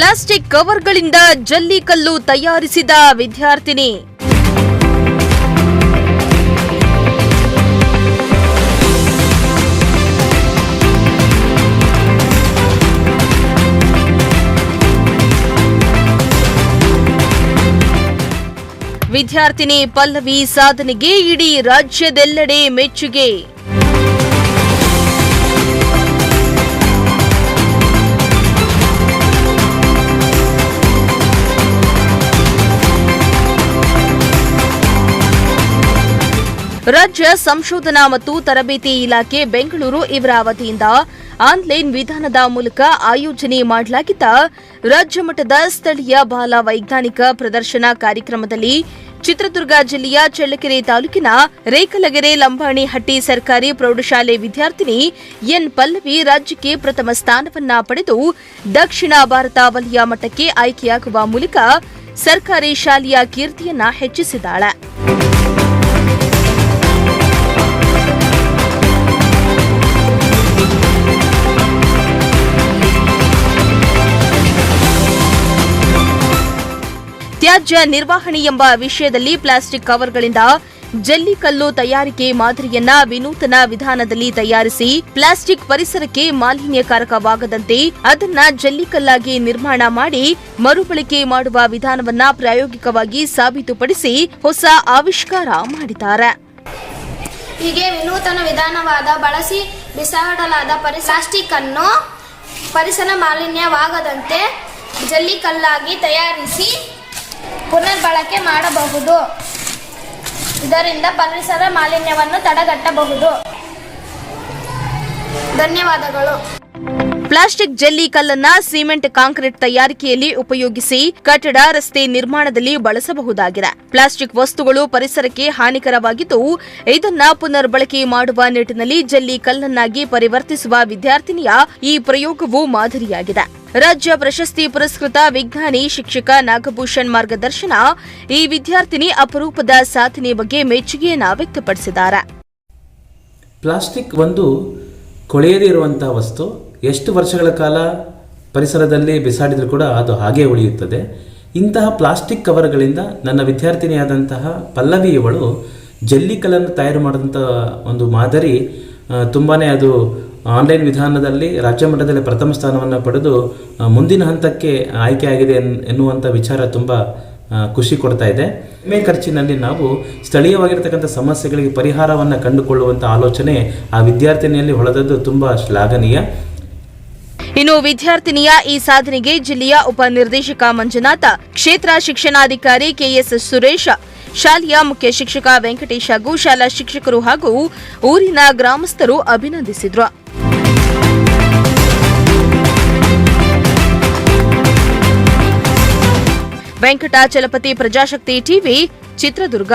Plastic ಕವರ್ಗಳಿಂದ ಜಲ್ಲಿಕಲ್ಲು ತಯಾರಿಸಿದ ವಿದ್ಯಾರ್ಥಿನಿ. ವಿದ್ಯಾರ್ಥಿನಿ ಪಲ್ಲವಿ ಸಾಧನೆಗೆ ಇಡೀ ರಾಜ್ಯದೆಲ್ಲೆಡೆ ಮೆಚ್ಚುಗೆ. ರಾಜ್ಯ ಸಂಶೋಧನಾ ಮತ್ತು ತರಬೇತಿ ಇಲಾಖೆ ಬೆಂಗಳೂರು ಇವರ ವತಿಯಿಂದ ಆನ್ಲೈನ್ ವಿಧಾನದ ಮೂಲಕ ಆಯೋಜನೆ ಮಾಡಲಾಗಿದ್ದ ರಾಜ್ಯ ಮಟ್ಟದ ಸ್ಥಳೀಯ ಬಾಲ ವೈಜ್ಞಾನಿಕ ಪ್ರದರ್ಶನ ಕಾರ್ಯಕ್ರಮದಲ್ಲಿ ಚಿತ್ರದುರ್ಗ ಜಿಲ್ಲೆಯ ಚಳ್ಳಕೆರೆ ತಾಲೂಕಿನ ರೇಖಲಗೆರೆ ಲಂಬಾಣಿಹಟ್ಟಿ ಸರ್ಕಾರಿ ಪ್ರೌಢಶಾಲೆ ವಿದ್ಯಾರ್ಥಿನಿ ಎನ್ ಪಲ್ಲವಿ ರಾಜ್ಯಕ್ಕೆ ಪ್ರಥಮ ಸ್ಥಾನವನ್ನ ಪಡೆದು ದಕ್ಷಿಣ ಭಾರತ ವಲಯ ಮಟ್ಟಕ್ಕೆ ಆಯ್ಕೆಯಾಗುವ ಮೂಲಕ ಸರ್ಕಾರಿ ಶಾಲೆಯ ಕೀರ್ತಿಯನ್ನ ಹೆಚ್ಚಿಸಿದ್ದಾಳೆ. ತ್ಯಾಜ್ಯ ನಿರ್ವಹಣೆ ಎಂಬ ವಿಷಯದಲ್ಲಿ ಪ್ಲಾಸ್ಟಿಕ್ ಕವರ್ಗಳಿಂದ ಜಲ್ಲಿಕಲ್ಲು ತಯಾರಿಕೆ ಮಾದರಿಯನ್ನ ವಿನೂತನ ವಿಧಾನದಲ್ಲಿ ತಯಾರಿಸಿ ಪ್ಲಾಸ್ಟಿಕ್ ಪರಿಸರಕ್ಕೆ ಮಾಲಿನ್ಯಕಾರಕವಾಗದಂತೆ ಅದನ್ನ ಜಲ್ಲಿಕಲ್ಲಾಗಿ ನಿರ್ಮಾಣ ಮಾಡಿ ಮರುಬಳಕೆ ಮಾಡುವ ವಿಧಾನವನ್ನ ಪ್ರಾಯೋಗಿಕವಾಗಿ ಸಾಬೀತುಪಡಿಸಿ ಹೊಸ ಆವಿಷ್ಕಾರ ಮಾಡಿದ್ದಾರೆ. ಹೀಗೆ ವಿನೂತನ ವಿಧಾನವಾದ ಬಳಸಿ ಬಿಸಾಡಲಾದ ಪ್ಲಾಸ್ಟಿಕ್ ಅನ್ನು ಪರಿಸರ ಮಾಲಿನ್ಯವಾಗದಂತೆ ಜಲ್ಲಿಕಲ್ಲಾಗಿ ತಯಾರಿಸಿ ಪುನರ್ಬಳಕೆ ಮಾಡಬಹುದು. ಇದರಿಂದ ಪರಿಸರ ಮಾಲಿನ್ಯವನ್ನು ತಡೆಗಟ್ಟಬಹುದು. ಧನ್ಯವಾದಗಳು. ಪ್ಲಾಸ್ಟಿಕ್ ಜೆಲ್ಲಿ ಕಲ್ಲನ್ನ ಸಿಮೆಂಟ್ ಕಾಂಕ್ರೀಟ್ ತಯಾರಿಕೆಯಲ್ಲಿ ಉಪಯೋಗಿಸಿ ಕಟ್ಟಡ, ರಸ್ತೆ ನಿರ್ಮಾಣದಲ್ಲಿ ಬಳಸಬಹುದಾಗಿದೆ. ಪ್ಲಾಸ್ಟಿಕ್ ವಸ್ತುಗಳು ಪರಿಸರಕ್ಕೆ ಹಾನಿಕರವಾಗಿದ್ದು, ಇದನ್ನ ಪುನರ್ಬಳಕೆ ಮಾಡುವ ನಿಟ್ಟಿನಲ್ಲಿ ಜಲ್ಲಿ ಕಲ್ಲನ್ನಾಗಿ ಪರಿವರ್ತಿಸುವ ವಿದ್ಯಾರ್ಥಿನಿಯ ಈ ಪ್ರಯೋಗವು ಮಾದರಿಯಾಗಿದೆ. ರಾಜ್ಯ ಪ್ರಶಸ್ತಿ ಪುರಸ್ಕೃತ ವಿಜ್ಞಾನಿ ಶಿಕ್ಷಕ ನಾಗಭೂಷಣ್ ಮಾರ್ಗದರ್ಶನ ಈ ವಿದ್ಯಾರ್ಥಿನಿ ಅಪರೂಪದ ಸಾಧನೆ ಬಗ್ಗೆ ಮೆಚ್ಚುಗೆಯನ್ನು ವ್ಯಕ್ತಪಡಿಸಿದ್ದಾರೆ. ಪ್ಲಾಸ್ಟಿಕ್ ಒಂದು ಕೊಳೆಯದೇ ವಸ್ತು. ಎಷ್ಟು ವರ್ಷಗಳ ಕಾಲ ಪರಿಸರದಲ್ಲಿ ಬಿಸಾಡಿದರೂ ಕೂಡ ಅದು ಹಾಗೇ ಉಳಿಯುತ್ತದೆ. ಇಂತಹ ಪ್ಲಾಸ್ಟಿಕ್ ಕವರ್ಗಳಿಂದ ನನ್ನ ವಿದ್ಯಾರ್ಥಿನಿಯಾದಂತಹ ಪಲ್ಲವಿ ಇವಳು ಜಲ್ಲಿಕಲ್ಲನ್ನು ತಯಾರು ಮಾಡಿದಂಥ ಒಂದು ಮಾದರಿ ತುಂಬಾ ಅದು ಆನ್ಲೈನ್ ವಿಧಾನದಲ್ಲಿ ರಾಜ್ಯ ಮಟ್ಟದಲ್ಲಿ ಪ್ರಥಮ ಸ್ಥಾನವನ್ನು ಪಡೆದು ಮುಂದಿನ ಹಂತಕ್ಕೆ ಆಯ್ಕೆಯಾಗಿದೆ ಎನ್- ಎನ್ನುವಂಥ ವಿಚಾರ ತುಂಬ ಖುಷಿ ಕೊಡ್ತಾ ಇದೆ. ಕಡಿಮೆ ಖರ್ಚಿನಲ್ಲಿ ನಾವು ಸ್ಥಳೀಯವಾಗಿರ್ತಕ್ಕಂಥ ಸಮಸ್ಯೆಗಳಿಗೆ ಪರಿಹಾರವನ್ನು ಕಂಡುಕೊಳ್ಳುವಂಥ ಆಲೋಚನೆ ಆ ವಿದ್ಯಾರ್ಥಿನಿಯಲ್ಲಿ ಹೊಳೆದದ್ದು ತುಂಬ ಶ್ಲಾಘನೀಯ. ಇನ್ನು ವಿದ್ಯಾರ್ಥಿನಿಯ ಈ ಸಾಧನೆಗೆ ಜಿಲ್ಲೆಯ ಉಪನಿರ್ದೇಶಕ ಮಂಜುನಾಥ, ಕ್ಷೇತ್ರ ಶಿಕ್ಷಣಾಧಿಕಾರಿ ಕೆಎಸ್ ಸುರೇಶ, ಶಾಲೆಯ ಮುಖ್ಯ ಶಿಕ್ಷಕ ವೆಂಕಟೇಶ್ ಹಾಗೂ ಶಾಲಾ ಶಿಕ್ಷಕರು ಹಾಗೂ ಊರಿನ ಗ್ರಾಮಸ್ಥರು ಅಭಿನಂದಿಸಿದ್ರು. వెంకటాచలపతి ప్రజాశక్తి టీవీ చిత్రదుర్గ.